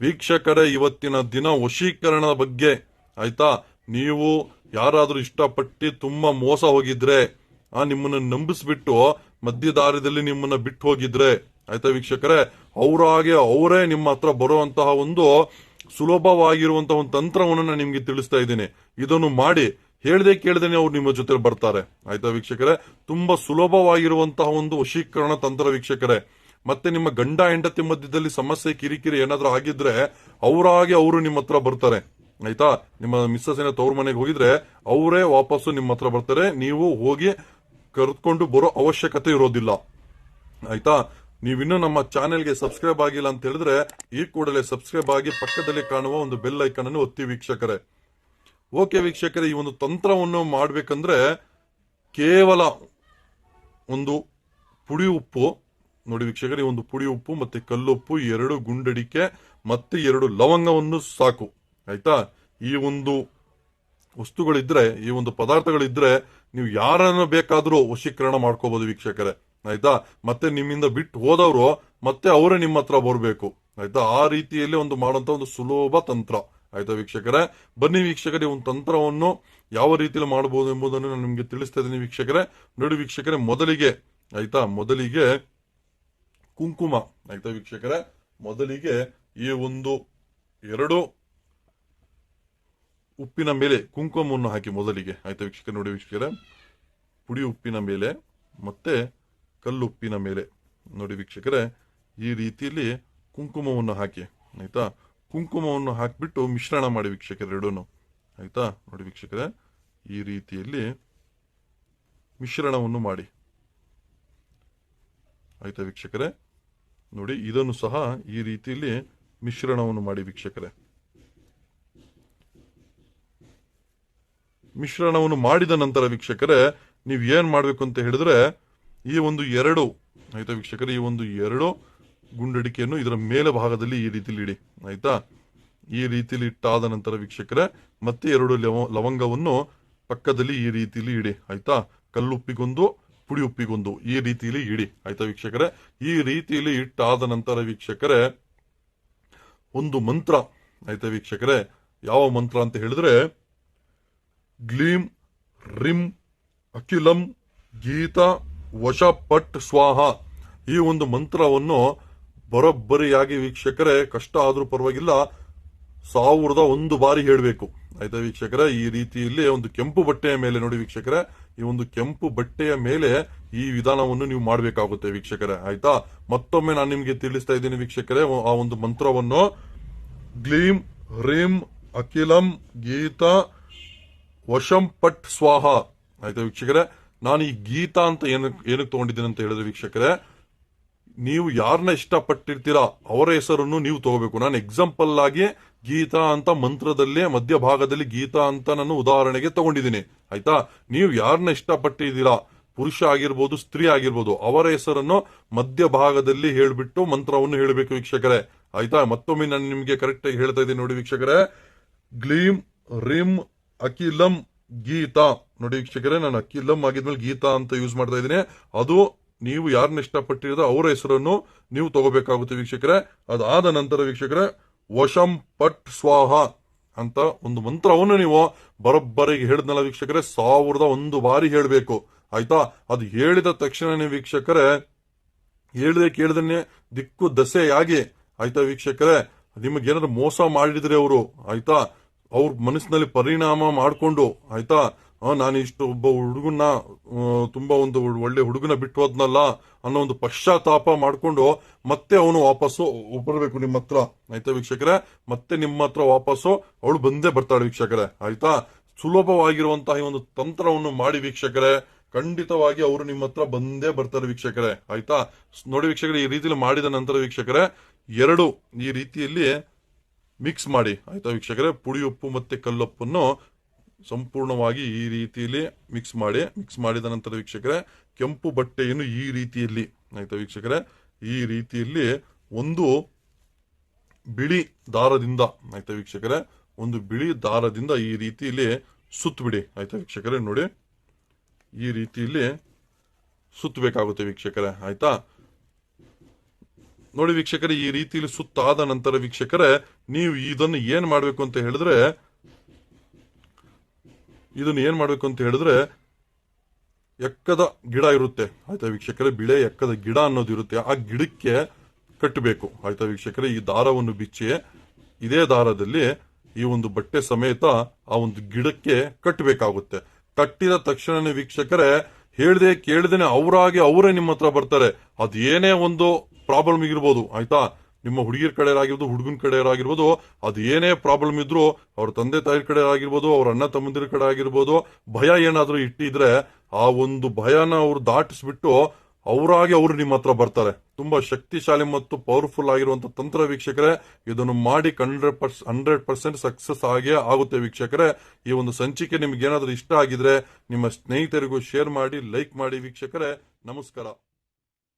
ವೀಕ್ಷಕರೇ, ಇವತ್ತಿನ ದಿನ ವಶೀಕರಣದ ಬಗ್ಗೆ. ಆಯ್ತಾ? ನೀವು ಯಾರಾದರೂ ಇಷ್ಟಪಟ್ಟು ತುಂಬಾ ಮೋಸ ಹೋಗಿದ್ರೆ, ಆ ನಿಮ್ಮನ್ನ ನಂಬಿಸ್ಬಿಟ್ಟು ಮಧ್ಯದಾರಿದಲ್ಲಿ ನಿಮ್ಮನ್ನ ಬಿಟ್ಟು ಹೋಗಿದ್ರೆ. ಆಯ್ತಾ ವೀಕ್ಷಕರೇ? ಅವರಾಗೆ ಅವರೇ ನಿಮ್ಮ ಹತ್ರ ಬರುವಂತಹ ಒಂದು ಸುಲಭವಾಗಿರುವಂತಹ ಒಂದು ತಂತ್ರವನ್ನು ನಾನು ನಿಮ್ಗೆ ತಿಳಿಸ್ತಾ ಇದ್ದೀನಿ. ಇದನ್ನು ಮಾಡಿ, ಹೇಳ್ದೆ ಕೇಳ್ದೇನೆ ಅವ್ರು ನಿಮ್ಮ ಜೊತೆ ಬರ್ತಾರೆ. ಆಯ್ತಾ ವೀಕ್ಷಕರೇ? ತುಂಬಾ ಸುಲಭವಾಗಿರುವಂತಹ ಒಂದು ವಶೀಕರಣ ತಂತ್ರ ವೀಕ್ಷಕರೇ. ಮತ್ತೆ ನಿಮ್ಮ ಗಂಡ ಹೆಂಡತಿ ಮಧ್ಯದಲ್ಲಿ ಸಮಸ್ಯೆ, ಕಿರಿಕಿರಿ ಏನಾದ್ರೂ ಆಗಿದ್ರೆ ಅವರಾಗಿ ಅವರು ನಿಮ್ಮ ಹತ್ರ ಬರ್ತಾರೆ. ಆಯ್ತಾ? ನಿಮ್ಮ ಮಿಸ್ಸಸ್ ಏನ ತವ್ರ ಮನೆಗೆ ಹೋಗಿದ್ರೆ ಅವರೇ ವಾಪಸ್ಸು ನಿಮ್ಮ ಹತ್ರ ಬರ್ತಾರೆ. ನೀವು ಹೋಗಿ ಕರೆದುಕೊಂಡು ಬರೋ ಅವಶ್ಯಕತೆ ಇರೋದಿಲ್ಲ. ಆಯ್ತಾ? ನೀವಿನ್ನೂ ನಮ್ಮ ಚಾನೆಲ್ಗೆ ಸಬ್ಸ್ಕ್ರೈಬ್ ಆಗಿಲ್ಲ ಅಂತ ಹೇಳಿದ್ರೆ ಈ ಕೂಡಲೇ ಸಬ್ಸ್ಕ್ರೈಬ್ ಆಗಿ ಪಕ್ಕದಲ್ಲಿ ಕಾಣುವ ಒಂದು ಬೆಲ್ ಐಕನ್ ಅನ್ನು ಒತ್ತಿ ವೀಕ್ಷಕರೇ. ಓಕೆ ವೀಕ್ಷಕರೇ, ಈ ಒಂದು ತಂತ್ರವನ್ನು ಮಾಡಬೇಕಂದ್ರೆ ಕೇವಲ ಒಂದು ಪುಡಿ ಉಪ್ಪು ನೋಡಿ ವೀಕ್ಷಕರೇ, ಒಂದು ಪುಡಿ ಉಪ್ಪು ಮತ್ತೆ ಕಲ್ಲುಪ್ಪು, ಎರಡು ಗುಂಡಡಿಕೆ ಮತ್ತೆ ಎರಡು ಲವಂಗವನ್ನು ಸಾಕು. ಆಯ್ತಾ? ಈ ಒಂದು ವಸ್ತುಗಳಿದ್ರೆ, ಈ ಒಂದು ಪದಾರ್ಥಗಳಿದ್ರೆ ನೀವು ಯಾರನ್ನ ಬೇಕಾದರೂ ವಶೀಕರಣ ಮಾಡ್ಕೋಬಹುದು ವೀಕ್ಷಕರೇ. ಆಯ್ತಾ? ಮತ್ತೆ ನಿಮ್ಮಿಂದ ಬಿಟ್ಟು ಹೋದವರು ಮತ್ತೆ ಅವರೇ ನಿಮ್ಮ ಹತ್ರ ಬರಬೇಕು. ಆಯ್ತಾ? ಆ ರೀತಿಯಲ್ಲಿ ಒಂದು ಮಾಡುವಂತ ಒಂದು ಸುಲಭ ತಂತ್ರ. ಆಯ್ತಾ ವೀಕ್ಷಕರೇ? ಬನ್ನಿ ವೀಕ್ಷಕರೇ, ಒಂದು ತಂತ್ರವನ್ನು ಯಾವ ರೀತಿಯಲ್ಲಿ ಮಾಡಬಹುದು ಎಂಬುದನ್ನು ನಾನು ನಿಮಗೆ ತಿಳಿಸ್ತಾ ಇದ್ದೀನಿ ವೀಕ್ಷಕರೇ. ನೋಡಿ ವೀಕ್ಷಕರೇ, ಮೊದಲಿಗೆ, ಆಯ್ತಾ? ಮೊದಲಿಗೆ ಕುಂಕುಮ. ಆಯ್ತಾ ವೀಕ್ಷಕರೇ, ಮೊದಲಿಗೆ ಈ ಒಂದು ಎರಡು ಉಪ್ಪಿನ ಮೇಲೆ ಕುಂಕುಮವನ್ನು ಹಾಕಿ ಮೊದಲಿಗೆ. ಆಯ್ತಾ ವೀಕ್ಷಕರ, ನೋಡಿ ವೀಕ್ಷಕರೇ, ಪುಡಿ ಉಪ್ಪಿನ ಮೇಲೆ ಮತ್ತೆ ಕಲ್ಲುಪ್ಪಿನ ಮೇಲೆ. ನೋಡಿ ವೀಕ್ಷಕರೇ, ಈ ರೀತಿಯಲ್ಲಿ ಕುಂಕುಮವನ್ನು ಹಾಕಿ, ಆಯ್ತಾ? ಕುಂಕುಮವನ್ನು ಹಾಕಿಬಿಟ್ಟು ಮಿಶ್ರಣ ಮಾಡಿ ವೀಕ್ಷಕರ ಎರಡೂ ಆಯ್ತಾ? ನೋಡಿ ವೀಕ್ಷಕರೇ, ಈ ರೀತಿಯಲ್ಲಿ ಮಿಶ್ರಣವನ್ನು ಮಾಡಿ. ಆಯ್ತಾ ವೀಕ್ಷಕರೇ ನೋಡಿ, ಇದನ್ನು ಸಹ ಈ ರೀತಿಯಲ್ಲಿ ಮಿಶ್ರಣವನ್ನು ಮಾಡಿ ವೀಕ್ಷಕರೇ. ಮಿಶ್ರಣವನ್ನು ಮಾಡಿದ ನಂತರ ವೀಕ್ಷಕರೇ, ನೀವು ಏನ್ ಮಾಡಬೇಕು ಅಂತ ಹೇಳಿದ್ರೆ, ಈ ಒಂದು ಎರಡು, ಆಯ್ತಾ ವೀಕ್ಷಕರೇ, ಈ ಒಂದು ಎರಡು ಗುಂಡಡಿಕೆಯನ್ನು ಇದರ ಮೇಲೆ ಭಾಗದಲ್ಲಿ ಈ ರೀತಿಲಿ ಇಡಿ, ಆಯ್ತಾ? ಈ ರೀತಿಲಿ ಇಟ್ಟಾದ ನಂತರ ವೀಕ್ಷಕರೇ, ಮತ್ತೆ ಎರಡು ಲವ- ಲವಂಗವನ್ನು ಪಕ್ಕದಲ್ಲಿ ಈ ರೀತಿಲಿ ಇಡಿ, ಆಯ್ತಾ? ಕಲ್ಲುಪ್ಪಿಗೊಂದು ಪುಡಿ ಉಪ್ಪಿಗೊಂದು ಈ ರೀತಿಯಲ್ಲಿ ಇಡಿ. ಆಯ್ತಾ ವೀಕ್ಷಕರೇ? ಈ ರೀತಿಯಲ್ಲಿ ಇಟ್ಟಾದ ನಂತರ ವೀಕ್ಷಕರೇ, ಒಂದು ಮಂತ್ರ, ಆಯ್ತಾ ವೀಕ್ಷಕರೇ, ಯಾವ ಮಂತ್ರ ಅಂತ ಹೇಳಿದ್ರೆ, ಗ್ಲೀಂ ರಿಂ ಅಖಿಲಂ ಗೀತ ವಶ ಪಟ್ ಸ್ವಾಹ. ಈ ಒಂದು ಮಂತ್ರವನ್ನು ಬರೋಬ್ಬರಿಯಾಗಿ ವೀಕ್ಷಕರೇ, ಕಷ್ಟ ಆದರೂ ಪರವಾಗಿಲ್ಲ, ಸಾವಿರದ ಒಂದು ಬಾರಿ ಹೇಳಬೇಕು. ಆಯ್ತಾ ವೀಕ್ಷಕರೇ, ಈ ರೀತಿಯಲ್ಲಿ ಒಂದು ಕೆಂಪು ಬಟ್ಟೆಯ ಮೇಲೆ ನೋಡಿ ವೀಕ್ಷಕರೇ ಈ ಒಂದು ಕೆಂಪು ಬಟ್ಟೆಯ ಮೇಲೆ ಈ ವಿಧಾನವನ್ನು ನೀವು ಮಾಡಬೇಕಾಗುತ್ತೆ ವೀಕ್ಷಕರೇ, ಆಯ್ತಾ? ಮತ್ತೊಮ್ಮೆ ನಾನು ನಿಮಗೆ ತಿಳಿಸ್ತಾ ಇದ್ದೀನಿ ವೀಕ್ಷಕರೇ, ಆ ಒಂದು ಮಂತ್ರವನ್ನು. ಗ್ಲೀಂ ಹ್ರೀಂ, ಅಖಿಲಂ, ಗೀತಾ, ವಶಂ ಪಟ್ ಸ್ವಾಹ. ಆಯ್ತಾ ವೀಕ್ಷಕರೇ? ನಾನು ಈ ಗೀತಾ ಅಂತ ಏನಕ್ಕೆ ಏನಕ್ಕೆ ತಗೊಂಡಿದ್ದೀನಿ ಅಂತ ಹೇಳಿದ್ರೆ ವೀಕ್ಷಕರೇ, ನೀವು ಯಾರನ್ನ ಇಷ್ಟಪಟ್ಟಿರ್ತೀರಾ ಅವರ ಹೆಸರನ್ನು ನೀವು ತಗೋಬೇಕು. ನಾನು ಎಕ್ಸಾಂಪಲ್ ಆಗಿ ಗೀತಾ ಅಂತ ಮಂತ್ರದಲ್ಲೇ ಮಧ್ಯಭಾಗದಲ್ಲಿ ಗೀತಾ ಅಂತ ನಾನು ಉದಾಹರಣೆಗೆ ತಗೊಂಡಿದ್ದೀನಿ. ಆಯ್ತಾ? ನೀವು ಯಾರನ್ನ ಇಷ್ಟಪಟ್ಟಿದ್ದೀರಾ? ಪುರುಷ ಆಗಿರ್ಬೋದು, ಸ್ತ್ರೀ ಆಗಿರ್ಬೋದು, ಅವರ ಹೆಸರನ್ನು ಮಧ್ಯಭಾಗದಲ್ಲಿ ಹೇಳ್ಬಿಟ್ಟು ಮಂತ್ರವನ್ನು ಹೇಳಬೇಕು ವೀಕ್ಷಕರೇ. ಆಯ್ತಾ? ಮತ್ತೊಮ್ಮೆ ನಾನು ನಿಮಗೆ ಕರೆಕ್ಟ್ ಆಗಿ ಹೇಳ್ತಾ ಇದ್ದೀನಿ ನೋಡಿ ವೀಕ್ಷಕರೇ. ಗ್ಲೀಮ್, ರಿಮ್ ಅಕಿಲಂ ಗೀತಾ. ನೋಡಿ ವೀಕ್ಷಕರೇ, ನಾನು ಅಕಿಲಂ ಆಗಿದ್ಮೇಲೆ ಗೀತಾ ಅಂತ ಯೂಸ್ ಮಾಡ್ತಾ ಇದ್ದೀನಿ. ಅದು ನೀವು ಯಾರನ್ನ ಇಷ್ಟಪಟ್ಟಿರೋ ಅವರ ಹೆಸರನ್ನು ನೀವು ತಗೋಬೇಕಾಗುತ್ತೆ ವೀಕ್ಷಕರೇ. ಅದಾದ ನಂತರ ವೀಕ್ಷಕರೇ, ವಶಂ ಪಟ್ ಸ್ವಾಹ. ಅಂತ ಒಂದು ಮಂತ್ರವನ್ನು ನೀವು ಬರೋಬ್ಬರಿಗೆ ಹೇಳಿದ್ನಲ್ಲ ವೀಕ್ಷಕರೇ? ಸಾವಿರದ ಒಂದು ಬಾರಿ ಹೇಳಬೇಕು. ಆಯ್ತಾ? ಅದು ಹೇಳಿದ ತಕ್ಷಣನೇ ವೀಕ್ಷಕರೇ, ಹೇಳಿದೆ ಕೇಳಿದನ್ನೇ ದಿಕ್ಕು ದಸೆಯಾಗಿ. ಆಯ್ತಾ ವೀಕ್ಷಕರೇ? ನಿಮಗೇನಾದ್ರು ಮೋಸ ಮಾಡಿದ್ರೆ ಅವರು, ಆಯ್ತಾ? ಅವ್ರ ಮನಸ್ಸಿನಲ್ಲಿ ಪರಿಣಾಮ ಮಾಡಿಕೊಂಡು, ಆಯ್ತಾ? ನಾನು ಇಷ್ಟು ಒಬ್ಬ ಹುಡುಗನ್ನ ತುಂಬಾ ಒಂದು ಒಳ್ಳೆ ಹುಡುಗನ ಬಿಟ್ಟು ಹೋದ್ನಲ್ಲ ಅನ್ನೋ ಒಂದು ಪಶ್ಚಾತ್ತಾಪ ಮಾಡಿಕೊಂಡು ಮತ್ತೆ ಅವನು ವಾಪಸ್ಸು ಬರಬೇಕು ನಿಮ್ಮ ಹತ್ರ. ಆಯ್ತಾ ವೀಕ್ಷಕರೇ? ಮತ್ತೆ ನಿಮ್ಮ ಹತ್ರ ವಾಪಸ್ಸು ಅವಳು ಬಂದೇ ಬರ್ತಾಳೆ ವೀಕ್ಷಕರೇ. ಆಯ್ತಾ? ಸುಲಭವಾಗಿರುವಂತಹ ಈ ಒಂದು ತಂತ್ರವನ್ನು ಮಾಡಿ ವೀಕ್ಷಕರೇ. ಖಂಡಿತವಾಗಿ ಅವರು ನಿಮ್ಮ ಹತ್ರ ಬಂದೇ ಬರ್ತಾರೆ ವೀಕ್ಷಕರೇ. ಆಯ್ತಾ? ನೋಡಿ ವೀಕ್ಷಕರೇ, ಈ ರೀತಿಯಲ್ಲಿ ಮಾಡಿದ ನಂತರ ವೀಕ್ಷಕರೇ, ಎರಡು ಈ ರೀತಿಯಲ್ಲಿ ಮಿಕ್ಸ್ ಮಾಡಿ. ಆಯ್ತಾ ವೀಕ್ಷಕರೇ? ಪುಡಿ, ಉಪ್ಪು ಮತ್ತೆ ಕಲ್ಲುಪ್ಪನ್ನು ಸಂಪೂರ್ಣವಾಗಿ ಈ ರೀತಿಯಲ್ಲಿ ಮಿಕ್ಸ್ ಮಾಡಿ ಮಿಕ್ಸ್ ಮಾಡಿದ ನಂತರ ವೀಕ್ಷಕರೇ, ಕೆಂಪು ಬಟ್ಟೆಯನ್ನು ಈ ರೀತಿಯಲ್ಲಿ, ಆಯ್ತಾ ವೀಕ್ಷಕರೇ, ಈ ರೀತಿಯಲ್ಲಿ ಒಂದು ಬಿಳಿ ದಾರದಿಂದ, ಆಯ್ತಾ ವೀಕ್ಷಕರೇ, ಒಂದು ಬಿಳಿ ದಾರದಿಂದ ಈ ರೀತಿಯಲ್ಲಿ ಸುತ್ತಬಿಡಿ ಆಯ್ತಾ ವೀಕ್ಷಕರೇ, ನೋಡಿ. ಈ ರೀತಿಯಲ್ಲಿ ಸುತ್ತಬೇಕಾಗುತ್ತೆ ವೀಕ್ಷಕರೇ, ಆಯ್ತಾ. ನೋಡಿ ವೀಕ್ಷಕರೇ, ಈ ರೀತಿಯಲ್ಲಿ ಸುತ್ತಾದ ನಂತರ ವೀಕ್ಷಕರೇ, ನೀವು ಇದನ್ನು ಏನ್ ಮಾಡಬೇಕು ಅಂತ ಹೇಳಿದ್ರೆ ಇದನ್ನು ಏನು ಮಾಡಬೇಕು ಅಂತ ಹೇಳಿದ್ರೆ, ಎಕ್ಕದ ಗಿಡ ಇರುತ್ತೆ. ಆಯ್ತಾ ವೀಕ್ಷಕರೇ, ಬಿಳೆ ಎಕ್ಕದ ಗಿಡ ಅನ್ನೋದು ಇರುತ್ತೆ. ಆ ಗಿಡಕ್ಕೆ ಕಟ್ಟಬೇಕು. ಆಯ್ತಾ ವೀಕ್ಷಕರೇ, ಈ ದಾರವನ್ನು ಬಿಚ್ಚಿ, ಇದೇ ದಾರದಲ್ಲಿ ಈ ಒಂದು ಬಟ್ಟೆ ಸಮೇತ ಆ ಒಂದು ಗಿಡಕ್ಕೆ ಕಟ್ಟಬೇಕಾಗುತ್ತೆ. ಕಟ್ಟಿದ ತಕ್ಷಣನೇ ವೀಕ್ಷಕರೇ, ಹೇಳ್ದೆ ಕೇಳ್ದೇನೆ ಅವರಾಗಿ ಅವರೇ ನಿಮ್ಮ ಹತ್ರ ಬರ್ತಾರೆ. ಅದೇನೇ ಒಂದು ಪ್ರಾಬ್ಲಮ್ ಇರ್ಬೋದು ಆಯ್ತಾ? ನಿಮ್ಮ ಹುಡುಗಿರ ಕಡೆ ಆಗಿರ್ಬೋದು ಹುಡುಗನ ಕಡೆ ಆಗಿರ್ಬೋದು ಅದು ಏನೇ ಪ್ರಾಬ್ಲಮ್ ಇದ್ರು ಅವ್ರ ತಂದೆ ತಾಯಿ ಕಡೆ ಆಗಿರ್ಬೋದು ಅವ್ರ ಅಣ್ಣ ತಮ್ಮಂದಿರ ಕಡೆ ಆಗಿರ್ಬೋದು ಭಯ ಏನಾದರೂ ಇಟ್ಟಿದ್ರೆ ಆ ಒಂದು ಭಯನ ಅವ್ರು ದಾಟಿಸ್ಬಿಟ್ಟು ಅವರಾಗಿ ಅವರು ನಿಮ್ಮ ಹತ್ರ ಬರ್ತಾರೆ. ತುಂಬಾ ಶಕ್ತಿಶಾಲಿ ಮತ್ತು ಪವರ್ಫುಲ್ ಆಗಿರುವಂತ ತಂತ್ರ ವೀಕ್ಷಕರೇ, ಇದನ್ನು ಮಾಡಿ hundred purse hundred percent success ಆಗೇ ಆಗುತ್ತೆ ವೀಕ್ಷಕರೇ. ಈ ಒಂದು ಸಂಚಿಕೆ ನಿಮ್ಗೆ ಏನಾದರೂ ಇಷ್ಟ ಆಗಿದ್ರೆ, ನಿಮ್ಮ ಸ್ನೇಹಿತರಿಗೂ ಶೇರ್ ಮಾಡಿ ಲೈಕ್ ಮಾಡಿ ವೀಕ್ಷಕರೇ. ನಮಸ್ಕಾರ.